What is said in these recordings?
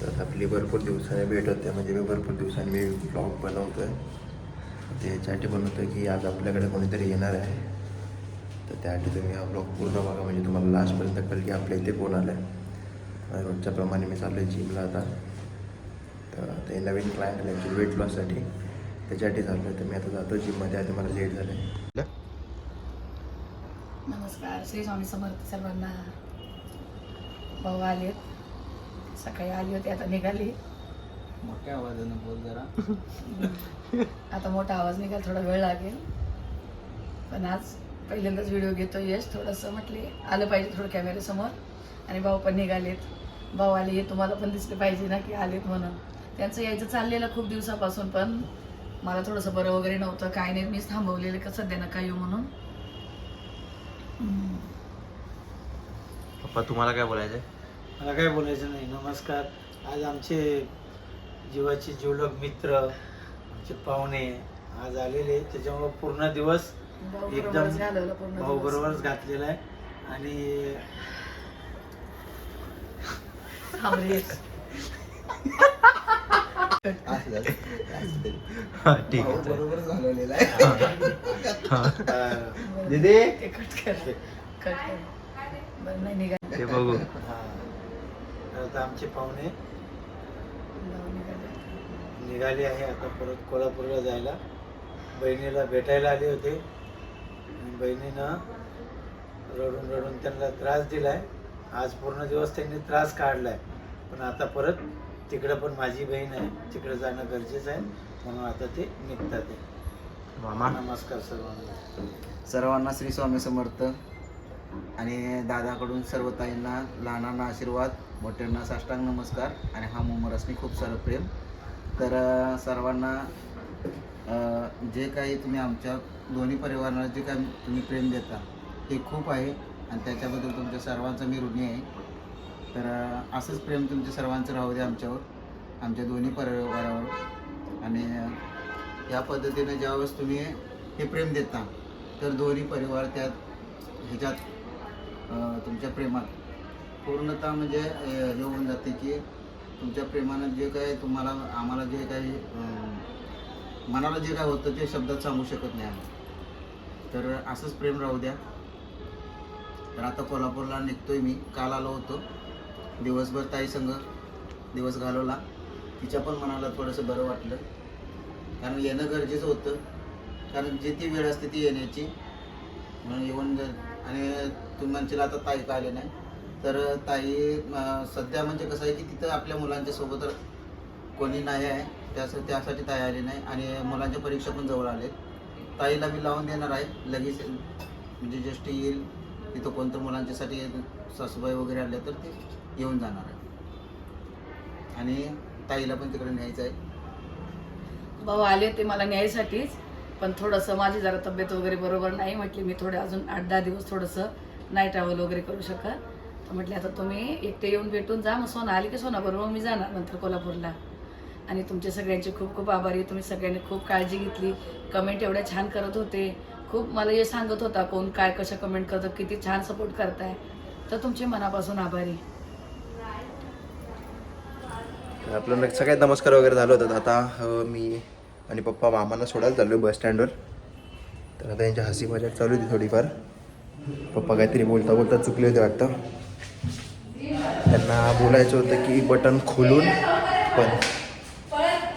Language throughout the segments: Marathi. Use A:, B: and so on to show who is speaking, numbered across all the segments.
A: भरपूर दिवसाने भेट होते. म्हणजे मी भरपूर दिवसांनी मी ब्लॉग बनवतो आहे त्याच्यासाठी बनवतो आहे की आज आपल्याकडे कोणीतरी येणार आहे. तर त्यासाठी तुम्ही हा ब्लॉग पूर्ण बघा. म्हणजे तुम्हाला लास्टपर्यंत कळेल की आपल्या इथे कोण आलं आहे रोजच्याप्रमाणे मी चाललो आहे जिमला आता. तर ते नवीन क्लायंट आले ॲक्च्युली वेट लॉससाठी त्याच्यासाठी चाललो आहे तर मी आता जातो जिममध्ये आता मला लेट झालं आहे
B: नमस्कार. श्री स्वामी समर्थ सर्वांना. भाऊ आलेत. सकाळी आली होती आता निघाली.
C: मोठ्या आवाजानं बोल जरा.
B: आता मोठा आवाज निघाल थोडा वेळ लागेल. पण आज पहिल्यांदाच व्हिडिओ घेतो यश थोडंसं म्हटले आलं पाहिजे थोडं कॅमेऱ्यासमोर आणि भाऊ पण निघालेत. भाऊ आले हे तुम्हाला पण दिसले पाहिजे ना की आलेत म्हणून. त्यांचं यायचं चाललेलं खूप दिवसापासून पण मला थोडंसं बरं वगैरे नव्हतं. काय नाही मीच थांबवलेलं का सध्या नका येऊ म्हणून.
A: पप्पा तुम्हाला काय बोलायचं
C: मला काय बोलायचं नाही. नमस्कार. आज आमचे जीवाचे जीवलग मित्र आमचे पाहुणे आज आलेले त्याच्यामुळं पूर्ण दिवस एकदम भाऊ. बरोबरच घातलेला आहे. आणि.
A: ठीक आहे.
D: बरोबर झालेला आहे
C: अं,
A: दीदी
B: ते कट कर. कट कर. बरं नाही निघा
A: ते बघू.
C: हा. तर आता आमचे पाहुणे
B: निघाले.
C: निघाले आहे आता परत कोल्हापूरला जायला. बहिणीला भेटायला आले होते. आणि बहिणीनं रडून रडून त्यांना त्रास दिलाय. आज पूर्ण दिवस त्यांनी त्रास काढलाय. पण आता परत तिकडं पण माझी बहीण आहे. तिकडे जाणं गरजेचं आहे. म्हणून आता ते निघतात. आहे.
A: मामा.
C: नमस्कार सर्वांना.
D: सर्वांना श्री स्वामी समर्थ. आणि दादाकडून सर्व ताईंना लहानांना आशीर्वाद मोठ्यांना साष्टांग नमस्कार. आणि हा मुमरसनी खूप सारं प्रेम तर सर्वांना जे काही तुम्ही आमच्या दोन्ही परिवाराला जे काही तुम्ही प्रेम देता हे खूप आहे. आणि त्याच्याबद्दल तुमच्या सर्वांचं मी ऋणी आहे. तर असंच प्रेम तुमच्या सर्वांचं राहू दे आमच्यावर आमच्या दोन्ही परिवारावर. आणि या पद्धतीने ज्यावेळेस तुम्ही हे प्रेम देता तर दोन्ही परिवार त्यात ह्याच्यात तुमच्या प्रेमात. पूर्णतः म्हणजे हे होऊन जाते की तुमच्या प्रेमानं जे काय तुम्हाला आम्हाला जे काही मनाला जे काय होतं ते शब्दात सांगू शकत नाही आम्ही. तर असंच प्रेम राहू द्या. तर आता कोल्हापूरला निघतोय मी. काल आलो होतो. दिवसभर ताई संघ दिवस घालवला. तिच्या पण मनाला थोडंसं बरं वाटलं. कारण येणं गरजेचं होतं. कारण जी ती वेळ असते ती येण्याची. म्हणून येऊन आणि तुम्ही म्हणशील आता ताई का आले नाही. तर ताई सध्या म्हणजे कसं आहे की तिथं आपल्या मुलांच्या सोबत कोणी नाही आहे. त्यास त्यासाठी ताई आली नाही आणि मुलांच्या परीक्षा पण जवळ आले ताईला मी लावून देणार आहे. लगेच म्हणजे ज्येष्ठ येईल. तिथं कोणतं मुलांच्यासाठी सासूबाई वगैरे आले तर ते येऊन जाणार आहे. आणि ताईला पण तिकडे न्यायचं आहे.
B: भाऊ आले ते मला न्यायसाठीच. पण थोडंसं माझी जरा तब्येत वगैरे बरोबर नाही म्हटली. मी थोडे अजून आठ दहा दिवस थोडंसं नाही ट्रॅव्हल वगैरे करू शकत. तर म्हटले आता तुम्ही एकटे येऊन भेटून जा मग सोना आली की सोना बरोबर मी जाणार नंतर कोल्हापूरला. आणि तुमच्या सगळ्यांचे खूप खूप आभारी तुम्ही सगळ्यांनी खूप काळजी घेतली. कमेंट एवढ्या छान करत होते. खूप मला हे सांगत होता कोण काय कशा कमेंट करतं किती छान सपोर्ट करताय. तर तुमचे मनापासून आभारी.
A: तर आपलं सगळ्यात नमस्कार वगैरे झालं होतं. आता मी आणि पप्पा मामांना सोडायला चाललो बस स्टँडवर तर आता यांच्या हसी मजाक चालू होती थोडीफार. पप्पा काहीतरी बोलता बोलता चुकले होते वाटतं. त्यांना बोलायचं होतं की बटन खोलून पण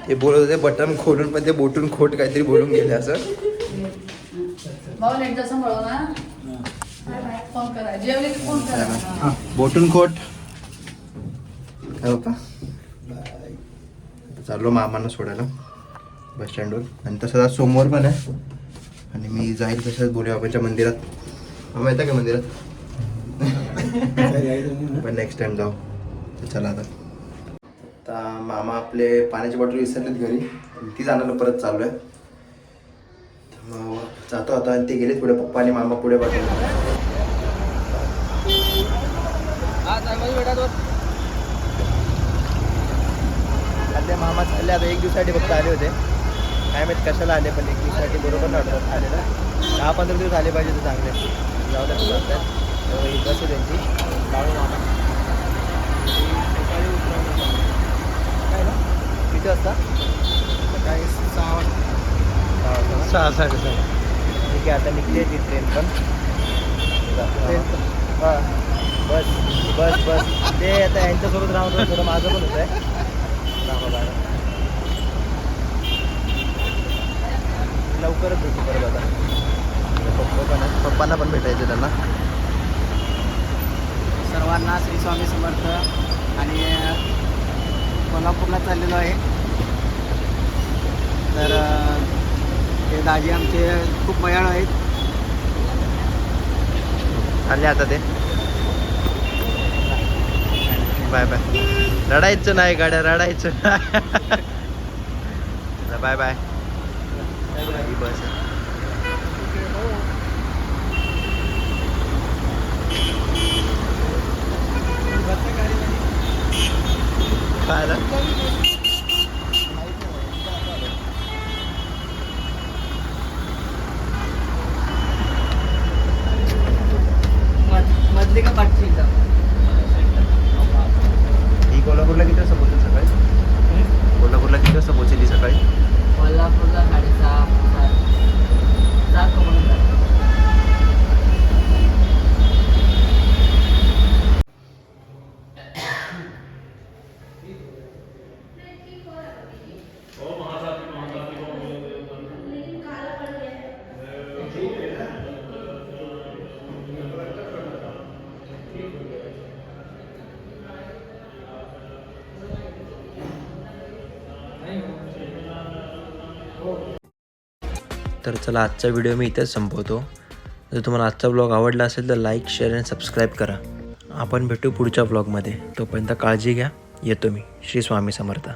A: ते बोलत होते बटन खोलून पण ते बोटून खोट काहीतरी बोलून गेले असं. बोटून खोट. काय पप्पा? आता चाललो मामांना सोडायला. बस स्टँडवर. आणि तसंच आज सोमवार पण आहे. आणि मी जाईल तसंच बोलेबाबाच्या मंदिरात. मामा येतं का मंदिरात पण नेक्स्ट टाइम जाऊ चला आता आता मामा आपले पाण्याची बॉटल विसरलेत घरी. ती जाण्याला परत चालू आहे मग जातो आता आणि ते गेले पुढे पप्पा आणि मामा पुढे पाठवले आले मामा चालले आता एक दिवसासाठी फक्त आले होते. काय माहीत कशाला आले पण एक दिवसासाठी बरोबर नव्हतं. आले ना. दहा पंधरा दिवस आले पाहिजे तर चांगले. जाऊ द्या बोलतात ही बस आहे त्यांची लावू मामा. काय ना?
D: वाजता? सकाळी सहा वाजता. सहा वाजता ना?
C: सहा साडेसहा
D: ठीक आहे आता निघते ती ट्रेन पण. ट्रेन पण हां. बस बस बस. ते आता यांच्यासोबत राहतो थोडं माझं पण होतं आहे. लवकरच भेटू परत आता.
A: पप्पा पण आहे पप्पांना पण भेटायचं त्यांना.
D: सर्वांना श्री स्वामी समर्थ आणि कोल्हापूरला चाललेलो आहे. तर ते दाजी आमचे खूप मयाळ आहेत.
A: आले आता ते. Bye bye. रडायचं नाही गाड्या रडायचं बाय बाय. बस आहे
B: मधली का पाठची एकदम
A: ही कोल्हापूरला किती वाजता पोहोचेल सकाळी कोल्हापूरला किती वाजता पोहोचेल ही सकाळी
B: कोल्हापूरला साडेसहा सात सात का म्हणून जातो.
A: तर चला आजचा व्हिडिओ मी इथेच संपवतो. जर तुम्हाला आजचा ब्लॉग आवडला असेल तर लाईक शेअर आणि सबस्क्राईब करा. आपण भेटू पुढच्या ब्लॉगमध्ये तोपर्यंत काळजी घ्या. येतो मी. श्री स्वामी समर्थ.